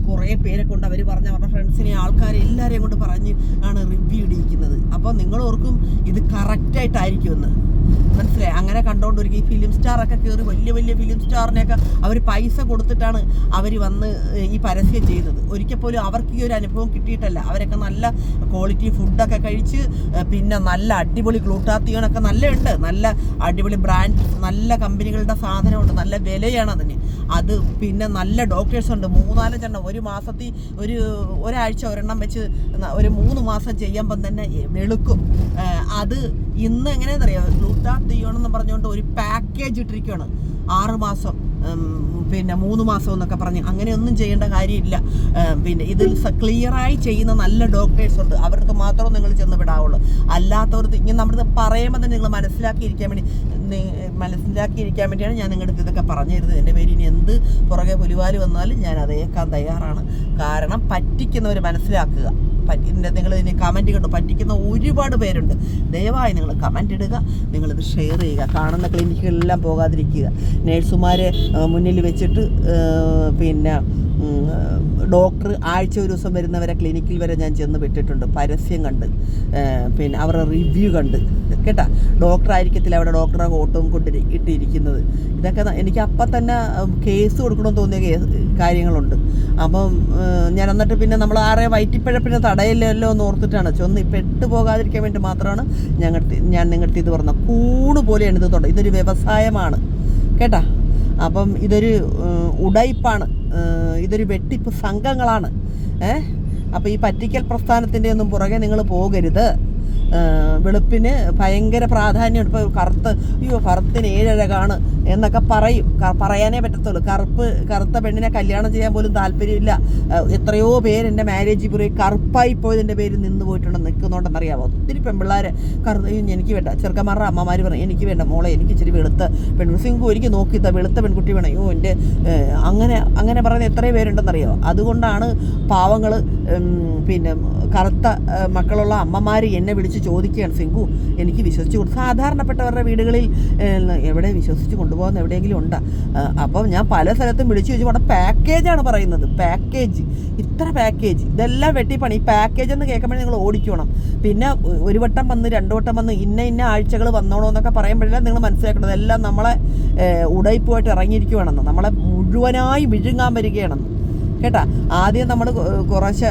കുറേ പേരെ കൊണ്ട് അവർ പറഞ്ഞ അവരുടെ ഫ്രണ്ട്സിനെ ആൾക്കാരെ എല്ലാവരെയും കൊണ്ട് പറഞ്ഞ് ആണ് റിവ്യൂ ഇടിയിക്കുന്നത്. അപ്പോൾ നിങ്ങൾ ഓർക്കും ഇത് കറക്റ്റായിട്ടായിരിക്കുമെന്ന് മനസ്സിലായി? അങ്ങനെ കണ്ടുകൊണ്ടിരിക്കും ഈ ഫിലിം സ്റ്റാറൊക്കെ കയറി വലിയ വലിയ ഫിലിം സ്റ്റാറിനെയൊക്കെ അവർ പൈസ കൊടുത്തിട്ടാണ് അവർ വന്ന് ഈ പരസ്യം ചെയ്തത്. ഒരിക്കൽ പോലും അവർക്ക് ഈ ഒരു അനുഭവം കിട്ടിയിട്ടല്ല. അവരൊക്കെ നല്ല ക്വാളിറ്റി ഫുഡൊക്കെ കഴിച്ച് പിന്നെ നല്ല അടിപൊളി ഗ്ലൂട്ടാത്തിയോണൊക്കെ നല്ല ഉണ്ട് നല്ല അടിപൊളി ബ്രാൻഡ് നല്ല കമ്പനികളുടെ സാധനമുണ്ട്. നല്ല വിലയാണ് അതിന്. അത് പിന്നെ നല്ല ഡോക്ടേഴ്സ് ഉണ്ട്. മൂന്നാലഞ്ചെണ്ണം. ഒരു മാസത്തിൽ ഒരു ഒരാഴ്ച ഒരെണ്ണം വെച്ച് ഒരു മൂന്ന് മാസം ചെയ്യുമ്പം തന്നെ വെളുക്കും. അത് ഇന്ന് എങ്ങനെയാണെന്നറിയാം? ഗ്ലൂട്ടാത്തിയോൺ എന്ന് പറഞ്ഞുകൊണ്ട് ഒരു പാക്കേജ് ഇട്ടിരിക്കുകയാണ് ആറ് മാസം പിന്നെ മൂന്ന് മാസം എന്നൊക്കെ പറഞ്ഞ്. അങ്ങനെയൊന്നും ചെയ്യേണ്ട കാര്യമില്ല. പിന്നെ ഇതിൽ ക്ലിയറായി ചെയ്യുന്ന നല്ല ഡോക്ടേഴ്സ് ഉണ്ട്. അവർക്ക് മാത്രം നിങ്ങൾ ചെന്ന് വിടാവുള്ളൂ. അല്ലാത്തവർക്ക് ഇങ്ങനെ നമ്മുടെ പറയുമ്പോൾ തന്നെ നിങ്ങൾ മനസ്സിലാക്കിയിരിക്കാൻ വേണ്ടി മനസ്സിലാക്കിയിരിക്കാൻ വേണ്ടിയാണ് ഞാൻ നിങ്ങളുടെ ഇതൊക്കെ പറഞ്ഞു തരുന്നത് എന്റെ പേര് ഇനി എന്ത് പുറകെ പുലിവാൽ വന്നാലും ഞാൻ അതേക്കാൻ തയ്യാറാണ്. കാരണം പറ്റിക്കുന്നവർ മനസ്സിലാക്കുക. പറ്റി നിങ്ങൾ ഇതിനെ കമന്റ് കണ്ടു പറ്റിക്കുന്ന ഒരുപാട് പേരുണ്ട്. ദയവായി നിങ്ങൾ കമന്റ് ഇടുക. നിങ്ങളിത് ഷെയർ ചെയ്യുക. കാണുന്ന ക്ലിനിക്കുകളിലെല്ലാം പോകാതിരിക്കുക. നേഴ്സുമാരെ മുന്നിൽ വെച്ചിട്ട് പിന്നെ ഡോക്ടർ ആഴ്ച ഒരു ദിവസം വരുന്നവരെ ക്ലിനിക്കിൽ വരെ ഞാൻ ചെന്ന് വിട്ടിട്ടുണ്ട്. പരസ്യം കണ്ട് പിന്നെ അവരുടെ റിവ്യൂ കണ്ട്. കേട്ടാ? ഡോക്ടർ ആയിരിക്കത്തില്ല അവിടെ ഡോക്ടറെ കോട്ടും കൊണ്ടി ഇട്ടിരിക്കുന്നത്. ഇതൊക്കെ എനിക്ക് അപ്പം തന്നെ കേസ് കൊടുക്കണമെന്ന് തോന്നിയ കേസ് കാര്യങ്ങളുണ്ട്. അപ്പം ഞാൻ എന്നിട്ട് പിന്നെ നമ്മൾ ആരെ വയറ്റിപ്പഴപ്പിനെ തടയില്ലല്ലോ എന്ന് ഓർത്തിട്ടാണ്. ചൊന്ന് പെട്ട് പോകാതിരിക്കാൻ വേണ്ടി മാത്രമാണ് ഞങ്ങൾ ഞാൻ നിങ്ങളുടെ ഇത് പറഞ്ഞത്. കൂണ് പോലെയാണ് ഇത് തുടങ്ങി ഇതൊരു വ്യവസായമാണ്. കേട്ടാ? അപ്പം ഇതൊരു ഏഹ്, ഉടയിപ്പാണ് ഇതൊരു വെട്ടിപ്പ് സംഘങ്ങളാണ്. ഏ? അപ്പോൾ ഈ പറ്റിക്കൽ പ്രസ്ഥാനത്തിന്റെ ഒന്നും പുറകെ നിങ്ങൾ പോകരുത്. ഏഹ്, വെളുപ്പിന് ഭയങ്കര പ്രാധാന്യം ഇപ്പോൾ കറുത്ത് അയ്യോ കറുത്തിന് ഏഴഴകാണ് എന്നൊക്കെ പറയും. പറയാനേ പറ്റത്തുള്ളൂ. കറുപ്പ് കറുത്ത പെണ്ണിനെ കല്യാണം ചെയ്യാൻ പോലും താല്പര്യമില്ല. എത്രയോ പേര് എന്റെ മാരേജ് പുറകെ കറുപ്പായി പോയതിന്റെ പേര് നിന്ന് പോയിട്ടുണ്ട് നിൽക്കുന്നുണ്ടെന്നറിയാമോ ഒത്തിരി പെൺപിള്ളേർ കറുത്ത എനിക്ക് വേണ്ട. ചെറുക്കന്മാരുടെ അമ്മമാർ പറയും എനിക്ക് വേണ്ട മോളെ എനിക്ക് ഇച്ചിരി വെളുത്ത പെൺകുട്ടി. സിംഗു എനിക്ക് നോക്കിത്ത വെളുത്ത പെൺകുട്ടി വേണം. അയ്യോ എന്റെ അങ്ങനെ അങ്ങനെ പറയുന്ന എത്രയോ പേരുണ്ടെന്നറിയോ അതുകൊണ്ടാണ് പാവങ്ങൾ പിന്നെ കറുത്ത മക്കളുള്ള അമ്മമാർ എന്നെ വിളിച്ച് ചോദിക്കുകയാണ്. സിംഗു എനിക്ക് വിശ്വസിച്ച് കൊടുത്തു സാധാരണപ്പെട്ടവരുടെ വീടുകളിൽ എവിടെ വിശ്വസിച്ച് കൊണ്ടുപോകുന്ന എവിടെയെങ്കിലും ഉണ്ടാ. അപ്പോൾ അപ്പം ഞാൻ പല സ്ഥലത്തും വിളിച്ചു ചോദിച്ചു അവിടെ പാക്കേജാണ് പറയുന്നത്. പാക്കേജ് ഇത്ര പാക്കേജ് ഇതെല്ലാം വെട്ടിപ്പണി. പാക്കേജ് എന്ന് കേൾക്കുമ്പോൾ നിങ്ങൾ ഓടിക്കണം. പിന്നെ ഒരു വട്ടം വന്ന് രണ്ടു വട്ടം വന്ന് ഇന്ന ഇന്ന ആഴ്ചകൾ വന്നോളൂ എന്നൊക്കെ പറയുമ്പോഴെല്ലാം നിങ്ങൾ മനസ്സിലാക്കേണ്ടത്. എല്ലാം നമ്മളെ ഉടയിപ്പുമായിട്ട് ഇറങ്ങിയിരിക്കുവാണെന്ന്. നമ്മളെ മുഴുവനായി വിഴുങ്ങാൻ വരികയാണെന്ന്. കേട്ടാ? ആദ്യം നമ്മൾ കുറച്ച്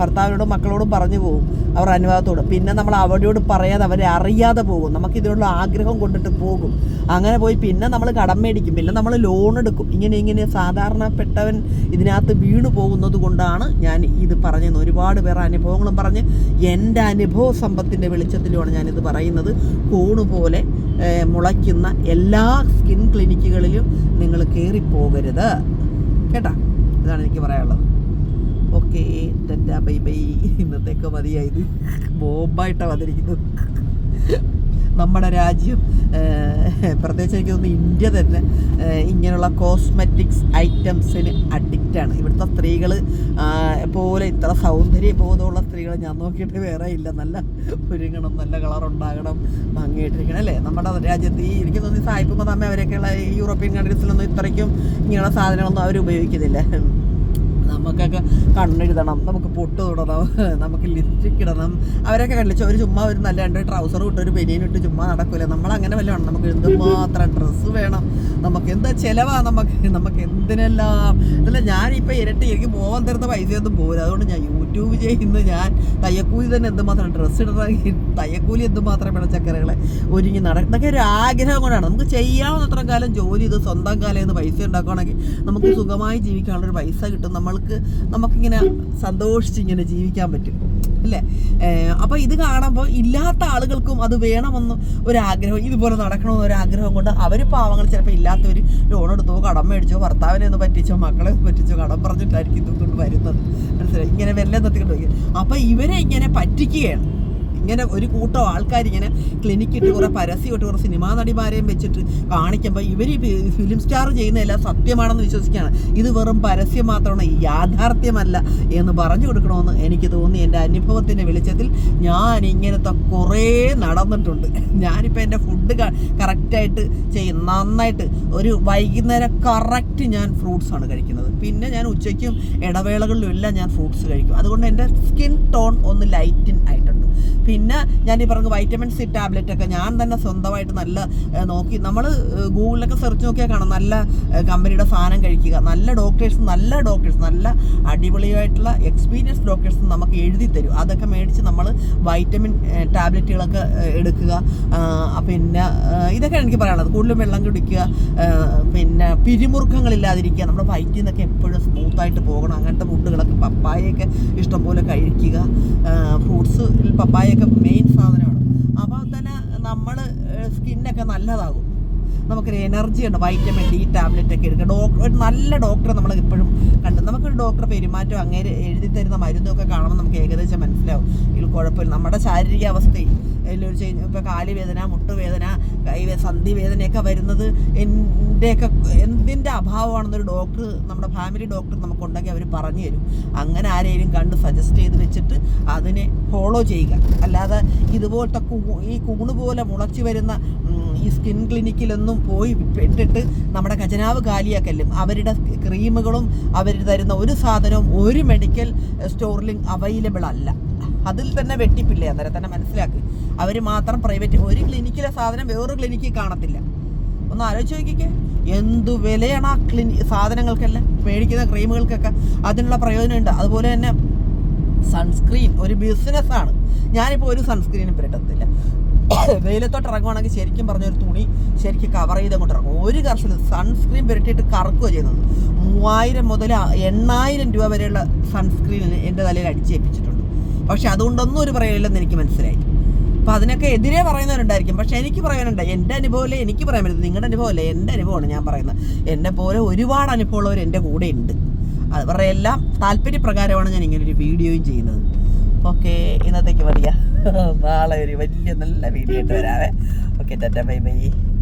ഭർത്താവിനോടും മക്കളോടും പറഞ്ഞു പോകും അവർ അനുഭവത്തോട് പിന്നെ നമ്മൾ അവരോട് പറയാതെ അവരെ അറിയാതെ പോകും. നമുക്ക് ഇതിനുള്ള ആഗ്രഹം കൊണ്ടിട്ട് പോകും. അങ്ങനെ പോയി പിന്നെ നമ്മൾ കടം മേടിക്കും. പിന്നെ നമ്മൾ ലോൺ എടുക്കും. ഇങ്ങനെ ഇങ്ങനെ സാധാരണപ്പെട്ടവൻ ഇതിനകത്ത് വീണു പോകുന്നത് കൊണ്ടാണ് ഞാൻ ഇത് പറഞ്ഞത്. ഒരുപാട് പേർ അനുഭവങ്ങളും പറഞ്ഞ് എന്റെ അനുഭവ സമ്പത്തിന്റെ വെളിച്ചത്തിലുമാണ് ഞാനിത് പറയുന്നത്. കൂണ് പോലെ മുളയ്ക്കുന്ന എല്ലാ സ്കിൻ ക്ലിനിക്കുകളിലും നിങ്ങൾ കയറിപ്പോകരുത് കേട്ടാ? ഇതാണ് എനിക്ക് പറയാനുള്ളത്. Okay tata bye bye. ഇന്നത്തേക്ക് മതിയായത്. ബോംബായിട്ടാണ് വന്നിരിക്കുന്നത്. നമ്മുടെ രാജ്യം പ്രത്യേകിച്ച് എനിക്ക് തോന്നുന്നു ഇന്ത്യ തന്നെ ഇങ്ങനെയുള്ള കോസ്മെറ്റിക്സ് ഐറ്റംസിന് അഡിക്റ്റാണ് ഇവിടുത്തെ സ്ത്രീകൾ പോലെ ഇത്ര സൗന്ദര്യ ബോധമുള്ള സ്ത്രീകൾ ഞാൻ നോക്കിയിട്ട് വേറെ ഇല്ല. നല്ല ഒരുങ്ങണം നല്ല കളർ ഉണ്ടാകണം ഭംഗിയായിട്ടിരിക്കണം അല്ലേ? നമ്മുടെ രാജ്യത്ത് ഈ എനിക്ക് തോന്നി സായിപ്പ് തമ്മിൽ അവരൊക്കെയുള്ള യൂറോപ്യൻ കൺട്രീസിലൊന്നും ഇത്രയ്ക്കും ഇങ്ങനെയുള്ള സാധനങ്ങളൊന്നും അവർ ഉപയോഗിക്കുന്നില്ല. നമുക്കൊക്കെ കണ്ണെഴുതണം നമുക്ക് പൊട്ട് തൊടണം നമുക്ക് ലിപ്സ്റ്റിക് ഇടണം. അവരൊക്കെ കണ്ടില്ല ഒരു ചുമ്മാ ഒരു നല്ല രണ്ട് ട്രൗസർ ഇട്ട് ഒരു ബനിയൻ ഇട്ട് ചുമ്മാ നടക്കൂല? നമ്മൾ അങ്ങനെ വല്ല വേണം നമുക്ക് എന്തുമാത്രം ഡ്രസ്സ് വേണം? നമുക്ക് എന്താ ചിലവാ നമുക്ക്? നമുക്ക് എന്തിനെല്ലാം? അല്ല ഞാനിപ്പോൾ ഇരട്ടി എനിക്ക് പോകാൻ തരുന്ന പൈസയൊന്നും പോരാ അതുകൊണ്ട് ഞാൻ യൂട്യൂബ് ചെയ്യുന്ന. ഞാൻ തയ്യക്കൂലി തന്നെ എന്തുമാത്രം ഡ്രസ്സ് ഇടണമെങ്കിൽ തയ്യക്കൂലി എന്തുമാത്രം പിണച്ചക്കറികളെ ഒരുങ്ങി നട ഇതൊക്കെ ഒരു ആഗ്രഹം കൊണ്ടാണ്. നമുക്ക് ചെയ്യാവുന്നത്ര കാലം ജോലി ചെയ്ത് സ്വന്തം കാലം എന്ന് പൈസ ഉണ്ടാക്കുകയാണെങ്കിൽ നമുക്ക് സുഖമായി ജീവിക്കാനുള്ളൊരു പൈസ കിട്ടും. നമ്മൾക്ക് നമുക്കിങ്ങനെ സന്തോഷിച്ച് ഇങ്ങനെ ജീവിക്കാൻ പറ്റും. അല്ലേ? അപ്പോൾ ഇത് കാണുമ്പോൾ ഇല്ലാത്ത ആളുകൾക്കും അത് വേണമെന്ന് ഒരാഗ്രഹം ഇതുപോലെ നടക്കണമെന്ന് ഒരാഗ്രഹം കൊണ്ട് അവർ പാവങ്ങൾ ചിലപ്പോൾ ഇല്ലാത്തവർ ലോൺ എടുത്തോ കടം മേടിച്ചോ ഭർത്താവിനെ ഒന്ന് പറ്റിച്ചോ മക്കളെ ഒന്ന് പറ്റിച്ചോ കടം പറഞ്ഞിട്ടായിരിക്കും ഇതുകൊണ്ട് വരുന്നത്. മനസ്സിലായി? ഇങ്ങനെ വെല്ലം തത്തിക്കൊണ്ട് വയ്ക്കും അപ്പോൾ ഇവരെ ഇങ്ങനെ പറ്റിക്കുകയാണ്. ഇങ്ങനെ ഒരു കൂട്ടം ആൾക്കാർ ഇങ്ങനെ ക്ലിനിക്കിട്ട് കുറേ പരസ്യമിട്ട് കുറേ സിനിമാ നടിമാരെയും വെച്ചിട്ട് കാണിക്കുമ്പോൾ ഇവർ ഫിലിം സ്റ്റാർ ചെയ്യുന്നതെല്ലാം സത്യമാണെന്ന് വിശ്വസിക്കുകയാണ്. ഇത് വെറും പരസ്യം മാത്രമാണ് യാഥാർത്ഥ്യമല്ല എന്ന് പറഞ്ഞു കൊടുക്കണമെന്ന് എനിക്ക് തോന്നി. എന്റെ അനുഭവത്തിന്റെ വെളിച്ചത്തിൽ ഞാൻ ഇങ്ങനത്തെ കുറേ നടന്നിട്ടുണ്ട്. ഞാനിപ്പോൾ എന്റെ ഫുഡ് കറക്റ്റായിട്ട് ചെയ്യും നന്നായിട്ട് ഒരു വൈകുന്നേരം കറക്റ്റ് ഞാൻ ഫ്രൂട്ട്സ് ആണ് കഴിക്കുന്നത്. പിന്നെ ഞാൻ ഉച്ചയ്ക്കും ഇടവേളകളിലും എല്ലാം ഞാൻ ഫ്രൂട്ട്സ് കഴിക്കും. അതുകൊണ്ട് എന്റെ സ്കിൻ ടോൺ ഒന്ന് ലൈറ്റിൻ ആയിട്ടുണ്ട്. പിന്നെ ഞാൻ ഈ പറഞ്ഞ വൈറ്റമിൻ സി ടാബ്ലറ്റ് ഒക്കെ ഞാൻ തന്നെ സ്വന്തമായിട്ട് നല്ല നോക്കി. നമ്മൾ ഗൂഗിളിലൊക്കെ സെർച്ച് നോക്കിയാൽ കാണാം. നല്ല കമ്പനിയുടെ സാധനം കഴിക്കുക. നല്ല ഡോക്ടേഴ്സ് നല്ല ഡോക്ടേഴ്സ് നല്ല അടിപൊളിയായിട്ടുള്ള എക്സ്പീരിയൻസ് ഡോക്ടേഴ്സ് നമുക്ക് എഴുതി തരും. അതൊക്കെ മേടിച്ച് നമ്മൾ വൈറ്റമിൻ ടാബ്ലറ്റുകളൊക്കെ എടുക്കുക. പിന്നെ ഇതൊക്കെ എനിക്ക് പറയാനുള്ളത്. കൂടുതലും വെള്ളം കുടിക്കുക. പിന്നെ പിരിമുറുക്കങ്ങളില്ലാതിരിക്കുക. നമ്മുടെ വയറ്റിൽ നിന്നൊക്കെ എപ്പോഴും സ്മൂത്തായിട്ട് പോകണം. അങ്ങനത്തെ ഫുഡുകളൊക്കെ പപ്പായയൊക്കെ ഇഷ്ടംപോലെ കഴിക്കുക. ഫ്രൂട്ട്സ് പപ്പായൊക്കെ മെയിൻ സാധനമാണ്. അപ്പോൾ തന്നെ നമ്മൾ സ്കിന്നൊക്കെ നല്ലതാകും. നമുക്കൊരു എനർജി ഉണ്ട്. വൈറ്റമിൻ ഡി ടാബ്ലറ്റ് ഒക്കെ എടുക്കുക ഡോക്ടർ ഒരു നല്ല ഡോക്ടറെ നമ്മൾ ഇപ്പോഴും കണ്ട്. നമുക്കൊരു ഡോക്ടറെ പെരുമാറ്റം അങ്ങനെ എഴുതി തരുന്ന മരുന്നൊക്കെ കാണുമ്പോൾ നമുക്ക് ഏകദേശം മനസ്സിലാവും. ഇതിൽ കുഴപ്പമില്ല. നമ്മുടെ ശാരീരിക അവസ്ഥയിൽ ഇതിലൊരു ചേഞ്ച് ഇപ്പോൾ കാലുവേദന മുട്ടുവേദന കൈ സന്ധി വേദനയൊക്കെ വരുന്നത് എന്റെയൊക്കെ എന്തിന്റെ അഭാവമാണെന്നൊരു ഡോക്ടർ നമ്മുടെ ഫാമിലി ഡോക്ടർ നമുക്കുണ്ടെങ്കിൽ അവർ പറഞ്ഞു തരും. അങ്ങനെ ആരെയും കണ്ട് സജസ്റ്റ് ചെയ്ത് വെച്ചിട്ട് അതിനെ ഫോളോ ചെയ്യുക. അല്ലാതെ ഇതുപോലത്തെ ഈ കൂണ് പോലെ മുളച്ചു വരുന്ന ഈ സ്കിൻ ക്ലിനിക്കിലൊന്നും പോയി പെട്ടിട്ട് നമ്മുടെ ഖജനാവ് കാലിയാക്കല്ലും. അവരുടെ ക്രീമുകളും അവർ തരുന്ന ഒരു സാധനവും ഒരു മെഡിക്കൽ സ്റ്റോറിലും അവൈലബിൾ അല്ല. അതിൽ തന്നെ വെട്ടിപ്പില്ലേ അന്നേരം തന്നെ മനസ്സിലാക്കി. അവർ മാത്രം പ്രൈവറ്റ് ഒരു ക്ലിനിക്കിലെ സാധനം വേറൊരു ക്ലിനിക്കിൽ കാണത്തില്ല. ഒന്ന് ആലോചിച്ച് നോക്കിക്കേ. എന്തു വിലയാണ് ആ ക്ലിനി സാധനങ്ങൾക്കെല്ലാം? മേടിക്കുന്ന ക്രീമുകൾക്കൊക്കെ അതിനുള്ള പ്രയോജനമുണ്ട്. അതുപോലെ തന്നെ സൺസ്ക്രീൻ ഒരു ബിസിനസ്സാണ് ഞാനിപ്പോൾ ഒരു സൺസ്ക്രീനും പുരട്ടത്തില്ല വെയിലത്തോട്ട് ഇറങ്ങുവാണെങ്കിൽ ശരിക്കും പറഞ്ഞൊരു തുണി ശരിക്കും കവർ ചെയ്ത് അങ്ങോട്ട് ഇറങ്ങും. ഒരു കർഷകർ സൺസ്ക്രീൻ പുരട്ടിയിട്ട് കറക്കുക ചെയ്യുന്നത്. മൂവായിരം മുതൽ എണ്ണായിരം രൂപ വരെയുള്ള സൺസ്ക്രീൻ എന്റെ തലയിൽ അടിച്ചേൽപ്പിച്ചിട്ടുണ്ട്. പക്ഷെ അതുകൊണ്ടൊന്നും ഒരു പറയില്ലെന്ന് എനിക്ക് മനസ്സിലായി. അപ്പോൾ അതിനൊക്കെ എതിരെ പറയുന്നവരുണ്ടായിരിക്കും. പക്ഷെ എനിക്ക് പറയാനുണ്ട് എന്റെ അനുഭവമല്ലേ എനിക്ക് പറയാൻ പറ്റുന്നത് നിങ്ങളുടെ അനുഭവമല്ലേ? എന്റെ അനുഭവമാണ് ഞാൻ പറയുന്നത്. എന്നെ പോലെ ഒരുപാട് അനുഭവമുള്ളവർ എന്റെ കൂടെ ഉണ്ട്. അവരുടെ എല്ലാം താല്പര്യപ്രകാരമാണ് ഞാൻ ഇങ്ങനെ ഒരു വീഡിയോയും ചെയ്യുന്നത്. ഓക്കെ ഇന്നത്തേക്ക് മതിയാ. നാളെ ഒരു വലിയ നല്ല വീഡിയോ ആയിട്ട് വരാവേ. Okay tata bye bye.